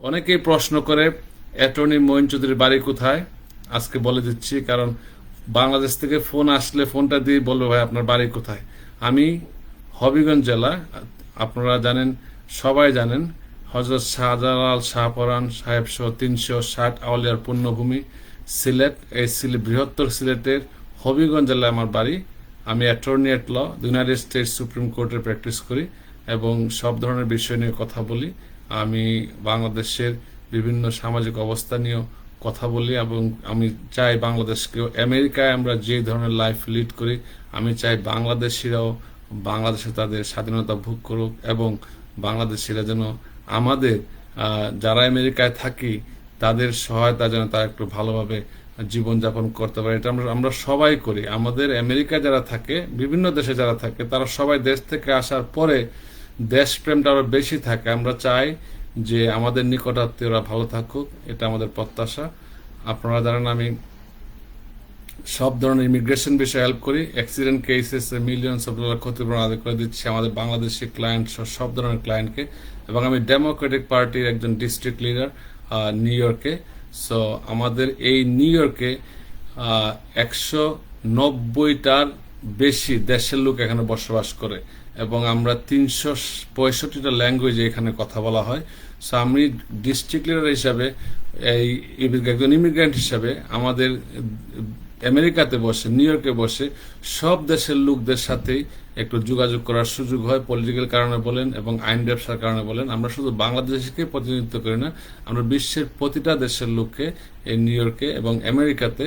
অনেকেই প্রশ্ন করে, অ্যাটর্নি মঈন চৌধুরীর বাড়ি কোথায়? আজকে বলে দিচ্ছি, কারণ বাংলাদেশ থেকে ফোন আসলে ফোনটা দিয়ে বলবে, ভাই, আপনার বাড়ি কোথায়? আমি হবিগঞ্জ জেলা, আপনারা জানেন, সবাই জানেন, হজরত শাহজালাল শাহপরান সাহেব সহ তিনশো ষাট আউলিয়ার পুণ্যভূমি সিলেট। এই সিলেট বৃহত্তর সিলেটের হবিগঞ্জ জেলায় আমার বাড়ি। আমি attorney at law, United States Supreme কোর্টে প্র্যাকটিস করি এবং সব ধরনের বিষয় নিয়ে কথা বলি। আমি বাংলাদেশের বিভিন্ন সামাজিক অবস্থা নিয়েও কথা বলি এবং আমি চাই বাংলাদেশকে, আমেরিকায় আমরা যে ধরনের লাইফ লিড করি, আমি চাই বাংলাদেশিরাও বাংলাদেশে তাদের স্বাধীনতা ভোগ করুক এবং বাংলাদেশিরা যেন আমাদের যারা আমেরিকায় থাকি, তাদের সহায়তা যেন তারা একটু ভালোভাবে জীবনযাপন করতে পারে। এটা আমরা আমরা সবাই করি। আমাদের আমেরিকা যারা থাকে, বিভিন্ন দেশে যারা থাকে, তারা সবাই দেশ থেকে আসার পরে দেশপ্রেমটা আরও বেশি থাকে। আমরা চাই যে আমাদের নিকটাত্মীয়রা ভালো থাকুক, এটা আমাদের প্রত্যাশা। আপনারা জানেন আমি সব ধরনের ইমিগ্রেশন বিষয়ে হেল্প করি। Accident cases millions of dollar ক্ষতিপূরণ আদায় করে দিচ্ছি আমাদের বাংলাদেশি ক্লায়েন্ট সব ধরনের ক্লায়েন্টকে এবং আমি ডেমোক্রেটিক পার্টির একজন ডিস্ট্রিক্ট লিডার নিউ ইয়র্কে সো আমাদের এই নিউ ইয়র্কে একশো নব্বইটার বেশি দেশের লোক এখানে বসবাস করে। এবং আমরা তিনশো পঁয়ষট্টিটা ল্যাঙ্গুয়েজে এখানে কথা বলা হয়। সো আমি ডিস্ট্রিক্ট লিডার হিসাবে, এই একজন হিসাবে আমাদের আমেরিকাতে বসে নিউ ইয়র্কে বসে, সব দেশের লোকদের সাথেই একটু যোগাযোগ করার সুযোগ হয় পলিটিক্যাল কারণে বলেন এবং আইন ব্যবসার কারণে বলেন। আমরা শুধু বাংলাদেশকে প্রতিনিধিত্ব করি না, আমরা বিশ্বের প্রতিটা দেশের লোককে এই নিউ ইয়র্কে এবং আমেরিকাতে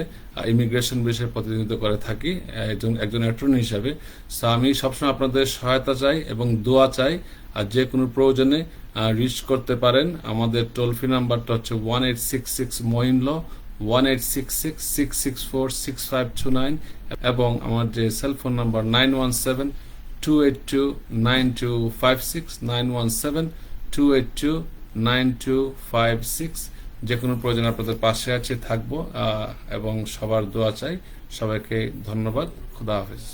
ইমিগ্রেশন বিষয়ে প্রতিনিধিত্ব করে থাকি একজন একজন অ্যাটর্নি হিসাবে। সো আমি সবসময় আপনাদের সহায়তা চাই এবং দোয়া চাই, আর যে কোনো প্রয়োজনে রিচ করতে পারেন। আমাদের টোল ফ্রি নাম্বারটা হচ্ছে ওয়ান এইট সিক্স সিক্স মইন ল one eight six six six six four six five two nine এবং আমার যে cellphone number nine one seven two eight two nine two five six nine one seven two eight two nine two five six যে কোনো প্রয়োজন আপনাদের পাশে আছে, থাকব এবং সবার দোয়া চাই। সবাইকে ধন্যবাদ। খুদা হাফিজ।